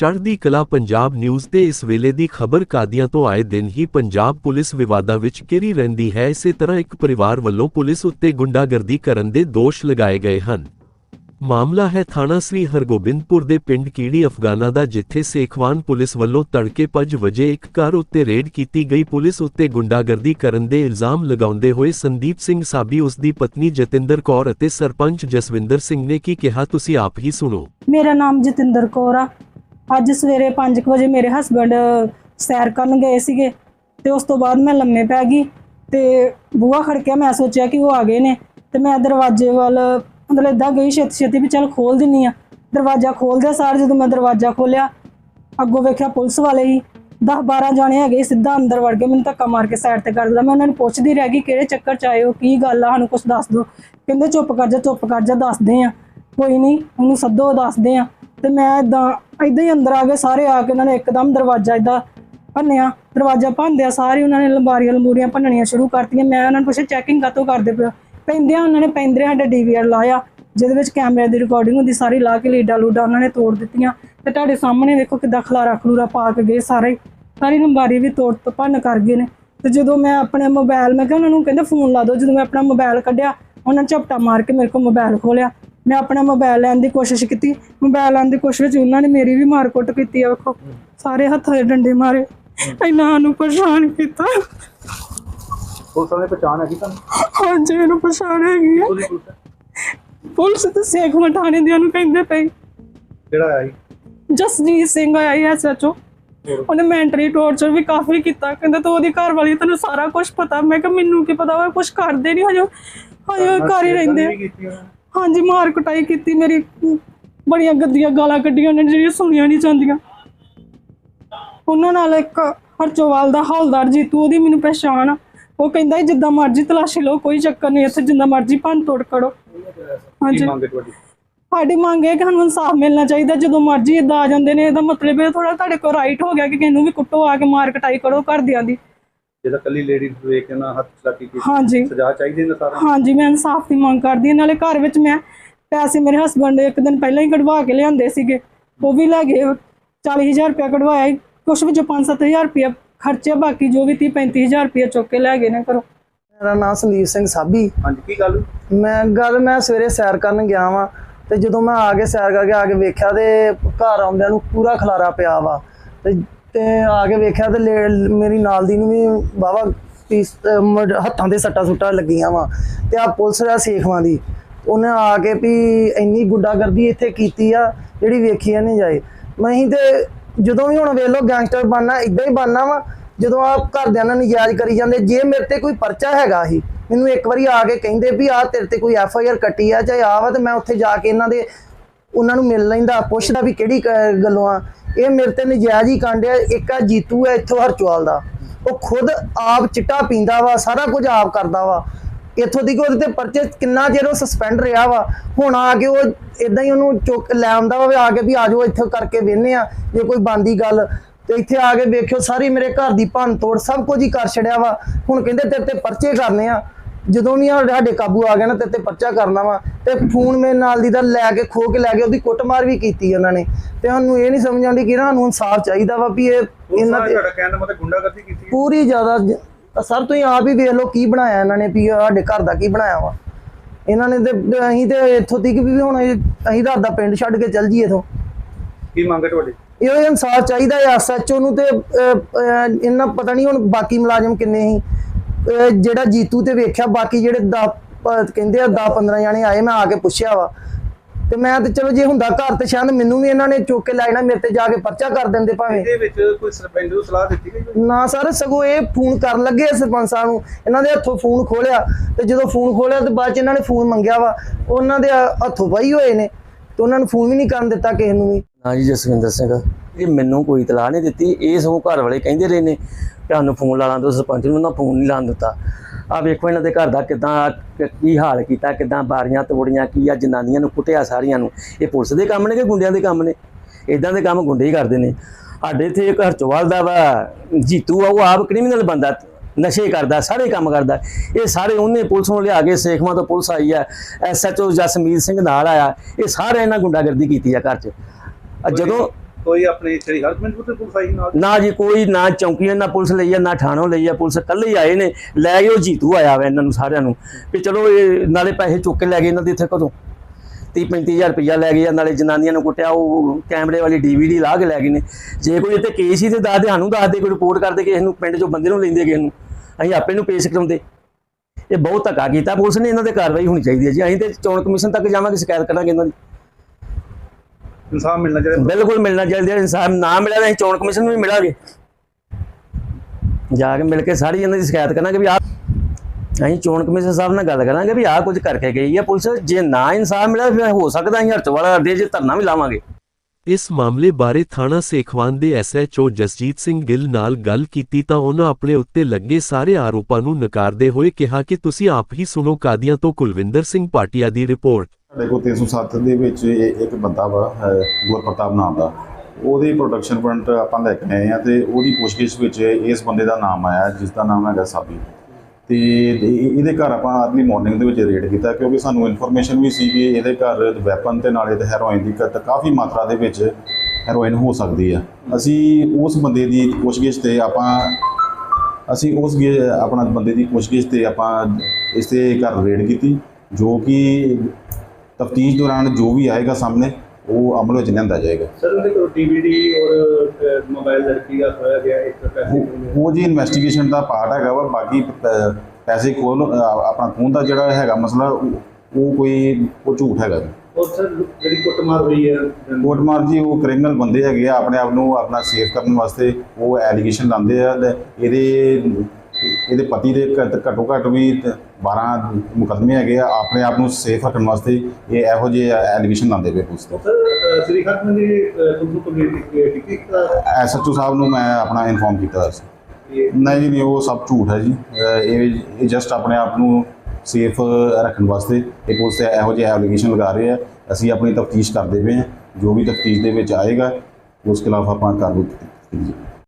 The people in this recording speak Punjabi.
ਚੜ੍ਹਦੀ ਕਲਾ ਪੰਜਾਬ ਨਿਊਜ਼ ਤੇ ਇਸ ਵੇਲੇ ਦੀ ਖਬਰ ਕਾਦੀਆਂ ਤੋਂ ਆਏ ਦਿਨ ਹੀ ਪੰਜਾਬ ਪੁਲਿਸ ਵਿਵਾਦਾਂ ਵਿੱਚ ਘਿਰੀ ਰਹਿੰਦੀ ਹੈ। ਇਸੇ ਤਰ੍ਹਾਂ ਇੱਕ ਪਰਿਵਾਰ ਵੱਲੋਂ ਪੁਲਿਸ ਉੱਤੇ ਗੁੰਡਾਗਰਦੀ ਕਰਨ ਦੇ ਦੋਸ਼ ਲਗਾਏ ਗਏ ਹਨ। ਮਾਮਲਾ ਹੈ ਥਾਣਾ ਸ੍ਰੀ ਹਰਗੋਬਿੰਦਪੁਰ ਦੇ ਪਿੰਡ ਕੀੜੀ ਅਫਗਾਨਾ ਦਾ, ਜਿੱਥੇ ਸੇਖਵਾਨ ਪੁਲਿਸ ਵੱਲੋਂ ਤੜਕੇ 5 ਵਜੇ ਇੱਕ ਘਰ ਉੱਤੇ ਰੇਡ ਕੀਤੀ ਗਈ। ਪੁਲਿਸ ਉੱਤੇ ਗੁੰਡਾਗਰਦੀ ਕਰਨ ਦੇ ਇਲਜ਼ਾਮ ਲਗਾਉਂਦੇ ਹੋਏ ਸੰਦੀਪ ਸਿੰਘ ਸਾਬੀ, ਉਸ ਦੀ ਪਤਨੀ ਜਤਿੰਦਰ ਕੌਰ ਅਤੇ ਸਰਪੰਚ ਜਸਵਿੰਦਰ ਸਿੰਘ ਨੇ ਕੀ ਕਿਹਾ, ਤੁਸੀਂ ਆਪ ਹੀ ਸੁਣੋ। ਮੇਰਾ ਨਾਮ ਜਤਿੰਦਰ ਕੌਰ ਆ। ਅੱਜ ਸਵੇਰੇ 5 ਵਜੇ ਮੇਰੇ ਹਸਬੰਡ ਸੈਰ ਕਰਨ ਗਏ ਸੀਗੇ ਤੇ ਉਸ ਤੋਂ ਬਾਅਦ ਮੈਂ ਲੰਮੇ ਪੈ ਗਈ ਤੇ ਬੂਹਾ ਖੜਕਿਆ ਮੈਂ ਸੋਚਿਆ ਕਿ ਉਹ ਆ ਗਏ ਨੇ ਤੇ ਮੈਂ ਦਰਵਾਜ਼ੇ ਵੱਲ ਮਤਲਬ ਇਦਾਂ ਗਈ ਛੇਤੀ ਛੇਤੀ ਵੀ ਚੱਲ ਖੋਲ ਦਿੰਨੀ ਆ। ਦਰਵਾਜ਼ਾ ਖੋਲਦੇ ਸਾਰ ਜਦੋਂ ਮੈਂ ਦਰਵਾਜ਼ਾ ਖੋਲਿਆ ਅੱਗੋਂ ਵੇਖਿਆ ਪੁਲਿਸ ਵਾਲੇ ਹੀ 10 12 ਜਾਣੇ ਹੈਗੇ ਸਿੱਧਾ ਅੰਦਰ ਵੜ ਕੇ ਮੈਨੂੰ ਧੱਕਾ ਮਾਰ ਕੇ ਸਾਈਡ ਤੇ ਕਰ ਦਿੱਤਾ। ਮੈਂ ਉਹਨਾਂ ਨੂੰ ਪੁੱਛਦੀ ਰਹਿ ਗਈ, ਕਿਹੜੇ ਚੱਕਰ ਚ ਆਏ ਹੋ? ਕੀ ਗੱਲ ਆ? ਸਾਨੂੰ ਕੁਝ ਦੱਸ ਦਿਓ। ਕਹਿੰਦੇ, ਚੁੱਪ ਕਰ ਜਾ, ਚੁੱਪ ਕਰ ਜਾ, ਦੱਸਦੇ ਆ। ਕੋਈ ਨਹੀਂ ਉਹਨੂੰ ਸੱਦੋ, ਦੱਸਦੇ ਆ। ਤੇ ਮੈਂ ਇਦਾਂ ਇਦਾਂ ਹੀ ਅੰਦਰ ਆ ਕੇ ਸਾਰੇ ਆ ਕੇ ਉਹਨਾਂ ਨੇ ਇੱਕਦਮ ਦਰਵਾਜ਼ਾ ਇਦਾਂ ਭੰਨਿਆ, ਦਰਵਾਜ਼ਾ ਭੰਨਦਿਆ ਸਾਰੇ ਉਹਨਾਂ ਨੇ ਲੰਬਾਰੀਆਂ ਲੰਬੂਰੀਆਂ ਭੰਨਣੀਆਂ ਸ਼ੁਰੂ ਕਰਤੀਆਂ, ਮੈਂ ਉਹਨਾਂ ਨੂੰ ਪੁੱਛਿਆ ਚੈਕਿੰਗ ਕਾਤੋਂ ਕਰਦੇ ਪਏ ਪੈਂਦਿਆਂ ਉਹਨਾਂ ਨੇ ਪੈਂਦਰੇ ਸਾਡਾ ਡੀਵੀਆਰ ਲਾਇਆ, ਜਿਹਦੇ ਵਿੱਚ ਕੈਮਰੇ ਦੀ ਰਿਕਾਰਡਿੰਗ ਹੁੰਦੀ, ਸਾਰੀ ਲਾ ਕੇ ਲੀਡਾ ਲੂਡਾ ਉਹਨਾਂ ਨੇ ਤੋੜ ਦਿੱਤੀਆਂ, ਤੇ ਤੁਹਾਡੇ ਸਾਹਮਣੇ ਵੇਖੋ ਕਿੱਦਾਂ ਖਲਾਰਾ ਖਲੂਰਾ ਪਾ ਕੇ ਗਏ ਸਾਰੇ, ਸਾਰੀ ਲੰਬਾਰੀ ਵੀ ਤੋੜ ਤੋਂ, ਭੰਨ ਕਰ ਗਏ ਨੇ, ਤੇ ਜਦੋਂ ਮੈਂ ਆਪਣੇ ਮੋਬਾਈਲ ਮੈਂ ਕਿਹਾ ਉਹਨਾਂ ਨੂੰ ਕਹਿੰਦੇ ਫੋਨ ਲਾ ਦਿਓ, ਜਦੋਂ ਮੈਂ ਆਪਣਾ ਮੋਬਾਈਲ ਕੱਢਿਆ, ਉਹਨਾਂ ਨੇ ਝਪਟਾ ਮਾਰ ਕੇ ਮੇਰੇ ਕੋਲ ਮੋਬਾਈਲ ਖੋਲਿਆ ਮੈਂ ਆਪਣਾ ਮੋਬਾਈਲ ਲੈਣ ਦੀ ਕੋਸ਼ਿਸ਼ ਕੀਤੀ। ਮੋਬਾਈਲ ਲੈਣ ਦੀ ਕੋਸ਼ਿਸ਼ ਵਿੱਚ ਉਹਨਾਂ ਨੇ ਮੇਰੀ ਵੀ ਮਾਰ ਕੁੱਟ ਕੀਤੀ ਆ ਵੇਖੋ। ਸਾਰੇ ਹੱਥਾਂ ਦੇ ਡੰਡੇ ਮਾਰੇ। ਇੰਨਾ ਨੂੰ ਪਰੇਸ਼ਾਨ ਕੀਤਾ। ਪੁਲਿਸ ਵਾਲੇ ਪਛਾਣ ਹੈਗੀ ਤੁਹਾਨੂੰ? ਹਾਂਜੀ ਮੈਨੂੰ ਪਰੇਸ਼ਾਨ ਹੈਗੀ ਆ। ਉਹਦੀ ਪੁਲਿਸ ਪੁਲਿਸ ਤੇ ਸੇਖ ਮਟਾਣੇ ਦੀਆਂ ਨੂੰ ਕਹਿੰਦੇ ਪਏ। ਜਿਹੜਾ ਆਇਆ ਸੀ ਜਸਜੀਤ ਸਿੰਘ ਆਇਆ ਹੀ ਐਸਐਚਓ ਉਹਨੇ ਮੈਂਟਰੀ ਟੌਰਚਰ ਵੀ ਕਾਫੀ ਕੀਤਾ। ਕਹਿੰਦਾ ਤੂੰ ਉਹਦੀ ਘਰ ਵਾਲੀ ਤੈਨੂੰ ਸਾਰਾ ਕੁਝ ਪਤਾ। ਮੈਂ ਕਿਹਾ ਮੈਨੂੰ ਕੀ ਪਤਾ ਉਹ ਕੁਝ ਕਰਦੇ ਨਹੀਂ ਹਜੇ ਹਜੇ ਉਹ ਘਰ ਹੀ ਰਹਿੰਦੇ ਆ। ਨਹੀਂ ਕੀਤੀ ਉਹਨਾਂ ਨੇ। ਹਾਂਜੀ ਮਾਰ ਕੁਟਾਈ ਕੀਤੀ ਮੇਰੀ। ਬੜੀਆਂ ਗੱਦੀਆਂ ਗਾਲਾਂ ਕੱਢੀਆਂ ਨੇ ਜਿਹੜੀਆਂ ਸੁਣੀਆਂ ਨਹੀਂ ਜਾਂਦੀਆਂ। ਉਹਨਾਂ ਨਾਲ ਇੱਕ ਹਰਚੋਵਾਲ ਦਾ ਹੌਲਦਾਰ ਜੀਤੂ ਉਹਦੀ ਮੈਨੂੰ ਪਛਾਣ। ਆ ਉਹ ਕਹਿੰਦਾ ਸੀ, ਜਿੱਦਾਂ ਮਰਜ਼ੀ ਤਲਾਸ਼ੀ ਲਓ ਕੋਈ ਚੱਕਰ ਨਹੀਂ ਇੱਥੇ ਜਿੰਦਾ ਮਰਜ਼ੀ ਭੰਨ ਤੋੜ ਕਰੋ। ਹਾਂਜੀ। ਤੁਹਾਡੀ? ਸਾਡੀ ਮੰਗ ਹੈ ਕਿ ਸਾਨੂੰ ਇਨਸਾਫ ਮਿਲਣਾ ਚਾਹੀਦਾ ਜਦੋਂ ਮਰਜ਼ੀ ਇਦਾਂ ਆ ਜਾਂਦੇ ਨੇ ਇਹਦਾ ਮਤਲਬ ਇਹ ਥੋੜਾ ਤੁਹਾਡੇ ਕੋਲ ਰਾਈਟ ਹੋ ਗਿਆ ਕਿ ਕਿਸੇ ਨੂੰ ਵੀ ਕੁੱਟੋ ਆ ਕੇ ਮਾਰ ਕਟਾਈ ਕਰੋ ਘਰਦਿਆਂ ਦੀ। ਜਿਹਦਾ ਕੱਲੀ ਲੇਡੀ ਵੇਖ ਕੇ ਨਾ ਹੱਥ ਚਲਾਕੀ ਕੀਤੀ ਹਾਂਜੀ। ਸਜ਼ਾ ਚਾਹੀਦੀ ਨਾ ਸਾਰਾ ਹਾਂਜੀ ਮੈਂ ਇਨਸਾਫ ਦੀ ਮੰਗ ਕਰਦੀ ਹਾਂ। ਨਾਲੇ ਘਰ ਵਿੱਚ ਮੈਂ ਪੈਸੇ ਮੇਰੇ ਹਸਬੰਡ ਇੱਕ ਦਿਨ ਪਹਿਲਾਂ ਹੀ ਕਢਵਾ ਕੇ ਲਿਆਂਦੇ ਸੀਗੇ। ਉਹ ਵੀ ਲੈ ਗਏ 40000 ਰੁਪਇਆ ਕਢਵਾਇਆ ਸੀ। ਕੁਛ ਵਿੱਚੋਂ 5-7000 ਰੁਪਇਆ ਖਰਚੇ ਬਾਕੀ ਜੋ ਵੀ 30-35000 ਰੁਪਇਆ ਚੁੱਕ ਕੇ ਲੈ ਗਏ ਨੇ ਘਰੋਂ। ਮੇਰਾ ਨਾਮ ਸੰਦੀਪ ਸਿੰਘ ਸਾਬੀ। ਹਾਂਜੀ ਕੀ ਗੱਲ? ਮੈਂ ਗੱਲ ਮੈਂ ਸਵੇਰੇ ਸੈਰ ਕਰਨ ਗਿਆ ਵਾਂ ਤੇ ਜਦੋਂ ਮੈਂ ਆ ਕੇ ਸੈਰ ਕਰਕੇ ਆ ਕੇ ਵੇਖਿਆ ਤੇ ਘਰ ਆਉਂਦਿਆਂ ਨੂੰ ਪੂਰਾ ਖਲਾਰਾ ਪਿਆ ਵਾ ਤੇ ਤੇ ਆ ਕੇ ਵੇਖਿਆ ਤੇ ਲੇ- ਮੇਰੀ ਨਾਲ ਦੀ ਨੂੰ ਵੀ ਵਾਵਾ ਪੀਸ ਹੱਥਾਂ ਦੇ ਸੱਟਾਂ ਸੁੱਟਾਂ ਲੱਗੀਆਂ ਵਾ। ਤੇ ਆ ਪੁਲਿਸ ਦਾ ਸੇਖਵਾਂ ਦੀ। ਉਹਨੇ ਆ ਕੇ ਵੀ ਇੰਨੀ ਗੁੱਡਾਗਰਦੀ ਇੱਥੇ ਕੀਤੀ ਆ, ਜਿਹੜੀ ਵੇਖੀ ਨਹੀਂ ਜਾਏ। ਮੈਂ ਤੇ ਜਦੋਂ ਵੀ ਹੁਣ ਵੇਖ ਲਓ ਗੈਂਗਸਟਰ ਬਣਨਾ ਇਦਾਂ ਹੀ ਬਣਨਾ ਵਾ, ਜਦੋਂ ਆਪ ਘਰਦਿਆਂ ਨਾਲ ਨਜਾਇਜ਼ ਕਰੀ ਜਾਂਦੇ, ਜੇ ਮੇਰੇ ਤੇ ਕੋਈ ਪਰਚਾ ਹੈਗਾ ਹੀ ਮੈਨੂੰ ਇੱਕ ਵਾਰੀ ਆ ਕੇ ਕਹਿੰਦੇ ਵੀ ਆ ਤੇਰੇ ਤੇ ਕੋਈ ਐਫ ਆਈ ਆਰ ਕੱਟੀ ਆ ਚਾਹੇ ਆ ਵਾ ਤੇ ਮੈਂ ਉੱਥੇ ਜਾ ਕੇ ਇਹਨਾਂ ਦੇ ਉਹਨਾਂ ਨੂੰ ਮਿਲ ਲੈਂਦਾ, ਪੁੱਛਦਾ ਵੀ ਕਿਹੜੀ ਗੱਲੋਂ ਆ। ਇਹ ਮੇਰੇ ਤੇ ਨਜਾਇਜ਼ ਹੀ ਕਾਂਡਿਆ ਇੱਕ ਆ ਜੀਤੂ ਹੈ ਇੱਥੋਂ ਹਰਚੁਆਲ ਦਾ। ਉਹ ਖੁਦ ਆਪ ਚਿੱਟਾ ਪੀਂਦਾ ਵਾ, ਸਾਰਾ ਕੁਝ ਆਪ ਕਰਦਾ ਵਾ। ਇੱਥੋਂ ਦੀ ਉਹਦੇ ਤੇ ਪਰਚੇ ਕਿੰਨਾ ਚਿਰ ਉਹ ਸਸਪੈਂਡ ਰਿਹਾ ਵਾ, ਹੁਣ ਆ ਕੇ ਉਹ ਇਦਾਂ ਹੀ ਉਹਨੂੰ ਚੁੱਕ ਲੈ ਆਉਂਦਾ ਵਾ ਆ ਕੇ ਵੀ ਆ ਜਾਓ, ਇੱਥੇ ਕਰਕੇ ਵੇਨੇ ਆ, ਜੇ ਕੋਈ ਬੰਦੀ ਗੱਲ। ਤੇ ਇੱਥੇ ਆ ਕੇ ਵੇਖਿਓ, ਸਾਰੀ ਮੇਰੇ ਘਰ ਦੀ ਭੰਨ ਤੋੜ ਸਭ ਕੁਝ ਹੀ ਕਰ ਛੜਿਆ ਵਾ। ਹੁਣ ਕਹਿੰਦੇ ਤੇਰੇ ਤੇ ਪਰਚੇ ਕਰਨੇ ਆ। ਜਦੋਂ ਵੀ ਆ ਸਾਡੇ ਕਾਬੂ ਆ ਗਿਆ ਨਾ ਤੇ ਪਰਚਾ ਕਰਨਾ ਵਾ ਤੇ ਫੋਨ ਮੇਰੇ ਨਾਲ ਦੀ ਦਾ ਲੈ ਕੇ ਖੋ ਕੇ ਲੈ ਗਏ ਉਹਦੀ ਕੁੱਟਮਾਰ ਵੀ ਕੀਤੀ ਉਹਨਾਂ ਨੇ। ਤੇ ਸਾਨੂੰ ਇਹ ਨਹੀਂ ਸਮਝ ਆਉਂਦੀ ਕਿ ਇਹਨਾਂ ਨੂੰ ਇਨਸਾਫ ਚਾਹੀਦਾ ਵਾ ਵੀ ਇਹ ਇਹਨਾਂ ਕਹਿਣ ਦਾ ਮਤਲਬ ਗੁੰਡਾਗਰਦੀ ਕੀਤੀ ਹੈ। ਪੂਰੀ ਜ਼ਿਆਦਾ ਸਰ ਤੁਸੀਂ ਆਪ ਹੀ ਵੇਖ ਲਓ ਕੀ ਬਣਾਇਆ ਇਹਨਾਂ ਨੇ ਵੀ ਸਾਡੇ ਘਰ ਦਾ ਕੀ ਬਣਾਇਆ ਵਾ। ਇਹਨਾਂ ਨੇ ਤੇ ਅਸੀਂ ਤੇ ਇੱਥੋਂ ਤੱਕ ਵੀ ਹੁਣ ਅਸੀਂ ਰਾਤ ਦਾ ਪਿੰਡ ਛੱਡ ਕੇ ਚੱਲ ਜੀਏ ਇਥੋਂ। ਕੀ ਮੰਗ ਹੈ ਤੁਹਾਡੀ? ਇਹ ਇਨਸਾਫ ਚਾਹੀਦਾ ਹੈ ਐਸਐਚਓ ਨੂੰ ਤੇ ਇਹਨਾਂ ਪਤਾ ਨਹੀਂ ਹੁਣ ਬਾਕੀ ਮੁਲਾਜ਼ਮ ਕਿੰਨੇ ਸੀ। ਜਿਹੜਾ ਜੀਤੂ ਤੇ ਵੇਖਿਆ ਬਾਕੀ ਜਿਹੜੇ 10 ਕਹਿੰਦੇ ਆ 10 15 ਜਾਣੇ ਆਏ ਮੈਂ ਆ ਕੇ ਪੁੱਛਿਆ ਵਾ। ਤੇ ਮੈਂ ਤੇ ਚਲੋ ਜੇ ਹੁੰਦਾ ਘਰ ਤੇ ਸ਼ਾਇਦ ਮੈਨੂੰ ਵੀ ਇਹਨਾਂ ਨੇ ਚੁੱਕ ਕੇ ਲੈ ਜਾਣਾ ਮੇਰੇ ਤੇ ਜਾ ਕੇ ਪਰਚਾ ਕਰ ਦਿੰਦੇ ਭਾਵੇਂ। ਇਹਦੇ ਵਿੱਚ ਕੋਈ ਸਰਪੰਚ ਨੂੰ ਸਲਾਹ ਦਿੱਤੀ ਗਈ? ਨਾ ਸਰ ਸਗੋਂ ਇਹ ਫੋਨ ਕਰਨ ਲੱਗੇ ਸਰਪੰਚ ਸਾਹਿਬ ਨੂੰ। ਇਹਨਾਂ ਦੇ ਹੱਥੋਂ ਫੋਨ ਖੋਲਿਆ ਤੇ ਜਦੋਂ ਫੋਨ ਖੋਲਿਆ ਤੇ ਬਾਅਦ ਚ ਇਹਨਾਂ ਨੇ ਫੋਨ ਮੰਗਿਆ ਵਾ। ਉਹਨਾਂ ਦੇ ਹੱਥੋਂ ਵਹੀ ਹੋਏ ਨੇ ਤੇ ਉਹਨਾਂ ਨੂੰ ਫੋਨ ਵੀ ਨਹੀਂ ਕਰਨ ਦਿੱਤਾ ਕਿਸੇ ਨੂੰ ਵੀ। ਹਾਂ ਜੀ, ਜਸਵਿੰਦਰ ਸਿੰਘ। ਇਹ ਮੈਨੂੰ ਕੋਈ ਇਤਲਾਹ ਨਹੀਂ ਦਿੱਤੀ। ਇਹ ਸਗੋਂ ਘਰ ਵਾਲੇ ਕਹਿੰਦੇ ਰਹੇ ਨੇ ਕਿ ਸਾਨੂੰ ਫੋਨ ਲਾ ਲਾਂ ਤੋਂ ਸਰਪੰਚ ਨੂੰ, ਉਹਨਾਂ ਫੋਨ ਨਹੀਂ ਲਾਣ ਦਿੱਤਾ। ਆ ਵੇਖੋ ਇਹਨਾਂ ਦੇ ਘਰ ਦਾ ਕਿਦਾਂ, ਕੀ ਹਾਲ ਕੀਤਾ, ਕਿਦਾਂ ਬਾਰੀਆਂ ਤੋੜੀਆਂ, ਕੀ ਆ ਜਨਾਨੀਆਂ ਨੂੰ ਕੁੱਟਿਆ ਸਾਰੀਆਂ ਨੂੰ। ਇਹ ਪੁਲਿਸ ਦੇ ਕੰਮ ਨੇ ਕਿ ਗੁੰਡਿਆਂ ਦੇ ਕੰਮ ਨੇ? ਇਦਾਂ ਦੇ ਕੰਮ ਗੁੰਡੇ ਹੀ ਕਰਦੇ ਨੇ। ਸਾਡੇ ਇੱਥੇ ਇੱਕ ਹਰਚੋਵਾਲ ਦਾ ਵਾ, ਜੀਤੂ ਆ, ਉਹ ਆਪ ਕ੍ਰਿਮੀਨਲ ਬੰਦਾ, ਨਸ਼ੇ ਕਰਦਾ, ਸਾਰੇ ਕੰਮ ਕਰਦਾ। ਇਹ ਸਾਰੇ ਉਹਨੇ ਪੁਲਿਸ ਨੂੰ ਲਿਆ ਕੇ ਸੇਖਵਾਂ ਤੋਂ ਪੁਲਿਸ ਆਈ ਆ। ਐਸਐਚਓ ਜਸਮੀਤ ਸਿੰਘ ਨਾਲ ਆਇਆ। ਇਹ ਸਾਰੇ ਇਹਨਾਂ ਗੁੰਡਾਗਰਦੀ ਕੀਤੀ ਆ ਘਰ 'ਚ। ਜਦੋਂ ਕੋਈ ਆਪਣੀ ਸ੍ਰੀ ਹਰਮੰਦਰ ਤੇ ਪੁਲਿਸ ਆਈ ਨਾਲ? ਨਾ ਜੀ ਕੋਈ ਨਾ ਚੌਂਕੀਆਂ ਨਾ ਪੁਲਿਸ ਲਈ ਆ ਨਾ ਥਾਣੋਂ ਲਈ ਆ। ਪੁਲਿਸ ਇਕੱਲੇ ਹੀ ਆਏ ਨੇ। ਲੈ ਗਏ ਉਹ ਜੀਤੂ ਆਇਆ ਵਾ ਇਹਨਾਂ ਨੂੰ ਸਾਰਿਆਂ ਨੂੰ। ਵੀ ਚਲੋ ਇਹ ਨਾਲੇ ਪੈਸੇ ਚੁੱਕ ਕੇ ਲੈ ਗਏ ਇਹਨਾਂ ਦੇ ਇੱਥੇ ਕਦੋਂ 30 35000 ਰੁਪਇਆ ਲੈ ਗਏ ਆ ਨਾਲੇ ਜਨਾਨੀਆਂ ਨੂੰ ਕੁੱਟਿਆ ਉਹ ਕੈਮਰੇ ਵਾਲੀ ਡੀਵੀਡੀ ਲਾ ਕੇ ਲੈ ਗਏ ਨੇ। ਜੇ ਕੋਈ ਇੱਥੇ ਕੇਸ ਹੀ ਤੇ ਦੱਸ ਦੇ ਸਾਨੂੰ ਦੱਸ ਦੇ ਕੋਈ ਰਿਪੋਰਟ ਕਰਦੇ ਕਿਸੇ ਨੂੰ ਪਿੰਡ ਚੋਂ ਬੰਦੇ ਨੂੰ ਲੈਂਦੇ ਕਿਸੇ ਨੂੰ। ਅਸੀਂ ਆਪੇ ਨੂੰ ਪੇਸ਼ ਕਰਾਉਂਦੇ। ਇਹ ਬਹੁਤ ਧੱਕਾ ਕੀਤਾ ਪੁਲਿਸ ਨੇ ਇਹਨਾਂ ਤੇ ਕਾਰਵਾਈ ਹੋਣੀ ਚਾਹੀਦੀ ਹੈ ਜੀ। ਅਸੀਂ ਤੇ ਚੋਣ ਕਮਿਸ਼ਨ ਤੱਕ ਜਾਵਾਂਗੇ ਸ਼ਿਕਾਇਤ ਕਰਾਂਗੇ ਇਹਨਾਂ ਦੀ। ਇਨਸਾਫ ਮਿਲਣਾ ਚਾਹੀਦਾ। ਬਿਲਕੁਲ ਮਿਲਣਾ ਚਾਹੀਦਾ ਇਨਸਾਨ ਨਾ ਮਿਲਿਆ ਤਾਂ ਅਸੀਂ ਚੋਣ ਕਮਿਸ਼ਨ ਨੂੰ ਵੀ ਮਿਲਾਂਗੇ। ਜਾ ਕੇ ਮਿਲ ਕੇ ਸਾਰੀ ਇਹਨਾਂ ਦੀ ਸ਼ਿਕਾਇਤ ਕਰਾਂਗੇ ਵੀ ਆਹ ਅਸੀਂ ਚੋਣ ਕਮਿਸ਼ਨ ਸਾਹਿਬ ਨਾਲ ਗੱਲ ਕਰਾਂਗੇ ਵੀ ਆਹ ਕੁਝ ਕਰਕੇ ਗਈ ਹੈ ਪੁਲਿਸ। ਜੇ ਨਾ ਇਨਸਾਫ ਮਿਲਿਆ ਫਿਰ ਹੋ ਸਕਦਾ ਅਸੀਂ ਹਰਚਵਾਲਾ ਅੱਡੇ 'ਚ ਧਰਨਾ ਵੀ ਲਾਵਾਂਗੇ। ਇਸ ਮਾਮਲੇ ਬਾਰੇ ਥਾਣਾ ਸੇਖਵਾਨ ਦੇ ਐਸਐਚਓ ਜਸਜੀਤ ਸਿੰਘ ਗਿੱਲ ਨਾਲ ਗੱਲ ਕੀਤੀ ਤਾਂ ਉਹਨਾਂ ਆਪਣੇ ਉੱਤੇ ਲੱਗੇ ਸਾਰੇ ਆਰੋਪਾਂ ਨੂੰ ਨਕਾਰਦੇ ਹੋਏ ਕਿਹਾ ਕਿ ਤੁਸੀਂ ਆਪ ਹੀ ਸੁਣੋ ਕਾਦੀਆਂ ਤੋਂ ਕੁਲਵਿੰਦਰ ਸਿੰਘ ਪਾਟਿਆ ਦੀ ਰਿਪੋਰਟ। ਸਾਡੇ ਕੋਲ 307 ਦੇ ਵਿੱਚ ਇਹ ਇੱਕ ਬੰਦਾ ਵਾ ਅਹ, ਗੁਰਪ੍ਰਤਾਪ ਨਾਮ ਦਾ। ਉਹਦੀ ਪ੍ਰੋਡਕਸ਼ਨ ਪੁਆਇੰਟ ਆਪਾਂ ਲੈ ਕੇ ਆਏ ਆ ਤੇ ਉਹਦੀ ਪੁੱਛਗਿੱਛ ਵਿੱਚ ਇਸ ਬੰਦੇ ਦਾ ਨਾਮ ਆਇਆ ਜਿਸ ਦਾ ਨਾਮ ਹੈਗਾ ਸਾਬੀ। ਤੇ ਇਹਦੇ ਘਰ ਆਪਾਂ ਅਰਲੀ ਮਾਰਨਿੰਗ ਦੇ ਵਿੱਚ ਰੇਡ ਕੀਤਾ ਕਿਉਂਕਿ ਸਾਨੂੰ ਇਨਫੋਰਮੇਸ਼ਨ ਵੀ ਸੀ ਕਿ ਇਹਦੇ ਘਰ ਵੈਪਨ ਤੇ ਨਾਲੇ ਤੇ ਹੈਰੋਇਨ ਦੀ ਕ- ਕਾਫੀ ਮਾਤਰਾ ਦੇ ਵਿੱਚ ਹੈਰੋਇਨ ਹੋ ਸਕਦੀ ਆ। ਅਸੀਂ ਉਸ ਬੰਦੇ ਦੀ ਪੁੱਛਗਿੱਛ ਤੇ ਆਪਾਂ ਅਸੀਂ ਉਸ ਗੇ- ਆਪਣਾ ਬੰਦੇ ਦੀ ਪੁੱਛਗਿੱਛ ਤੇ ਆਪਾਂ ਇਸ ਤੇ ਘਰ ਰੇਡ ਕੀਤੀ ਜੋ ਕਿ ਤਫਤੀਸ਼ ਦੌਰਾਨ ਜੋ ਵੀ ਆਏਗਾ ਸਾਹਮਣੇ ਉਹ ਅਮਲ ਵਿੱਚ ਲਿਆਂਦਾ ਜਾਏਗਾ। ਸਰ ਉਹਦੇ ਕੋਲ ਡੀਵੀਡੀ ਔਰ ਮੋਬਾਈਲ ਲੜਕੀ ਦਾ ਖੋਇਆ ਗਿਆ ਇੱਕ ਪੈਸੇ ਉਹ- ਉਹ ਜੀ ਇਨਵੈਸਟੀਗੇਸ਼ਨ ਦਾ ਪਾਰਟ ਹੈਗਾ ਵਾ ਬਾਕੀ ਪੈਸੇ ਕੋਲ ਆਪਣਾ ਖੂਨ ਦਾ ਜਿਹੜਾ ਹੈਗਾ ਮਸਲਾ ਉਹ ਉਹ ਕੋਈ ਉਹ ਝੂਠ ਹੈਗਾ ਔਰ ਸਰ ਜਿਹੜੀ ਕੁੱਟਮਾਰ ਹੋਈ ਹੈ ਕੋਟਮਾਰ ਜੀ ਉਹ ਕ੍ਰਿਮੀਨਲ ਬੰਦੇ ਹੈਗੇ ਆ ਆਪਣੇ ਆਪ ਨੂੰ ਆਪਣਾ ਸੇਫ ਕਰਨ ਵਾਸਤੇ ਉਹ ਐਲੀਗੇਸ਼ਨ ਲਾਉਂਦੇ ਆ ਇਹਦੇ ਇਹਦੇ ਪਤੀ ਦੇ ਘੱਟ- ਘੱਟੋ ਘੱਟ ਵੀ ਤ- 12 ਮੁਕੱਦਮੇ ਹੈਗੇ ਆ ਆਪਣੇ ਆਪ ਨੂੰ ਸੇਫ ਰੱਖਣ ਵਾਸਤੇ ਇਹ ਇਹੋ ਜਿਹੇ ਐਲੀਗੇਸ਼ਨ ਲਾਉਂਦੇ ਪਏ ਪੁਲਿਸ ਤੋਂ। ਸਰ ਸ੍ਰੀ ਹਰਮੰਦਰ ਦੀ ਤੁਹਾਨੂੰ ਕਮੇਟੀ ਕੀਤੀ ਐਸਐਚਓ ਸਾਹਿਬ ਨੂੰ ਮੈਂ ਆਪਣਾ ਇਨਫੋਰਮ ਕੀਤਾ ਸੀ। ਇਹ ਨਹੀਂ ਜੀ ਨਹੀਂ ਉਹ ਸਭ ਝੂਠ ਹੈ ਜੀ। ਅਹ ਇਹ ਇਹ ਜਸਟ ਆਪਣੇ ਆਪ ਨੂੰ ਸੇਫ ਰੱਖਣ ਵਾਸਤੇ ਇਹ ਪੁਲਿਸ ਤੇ ਇਹੋ ਜਿਹੇ ਐਲੀਗੇਸ਼ਨ ਲਗਾ ਰਹੇ ਆ। ਅਸੀਂ ਆਪਣੀ ਤਫਤੀਸ਼ ਕਰਦੇ ਪਏ ਹਾਂ। ਜੋ ਵੀ ਤਫਤੀਸ਼ ਦੇ ਵਿੱਚ ਆਏਗਾ ਉਸ ਖਿਲਾਫ ਆਪਾਂ ਕਾਰਵਾਈ ਕੀਤੀ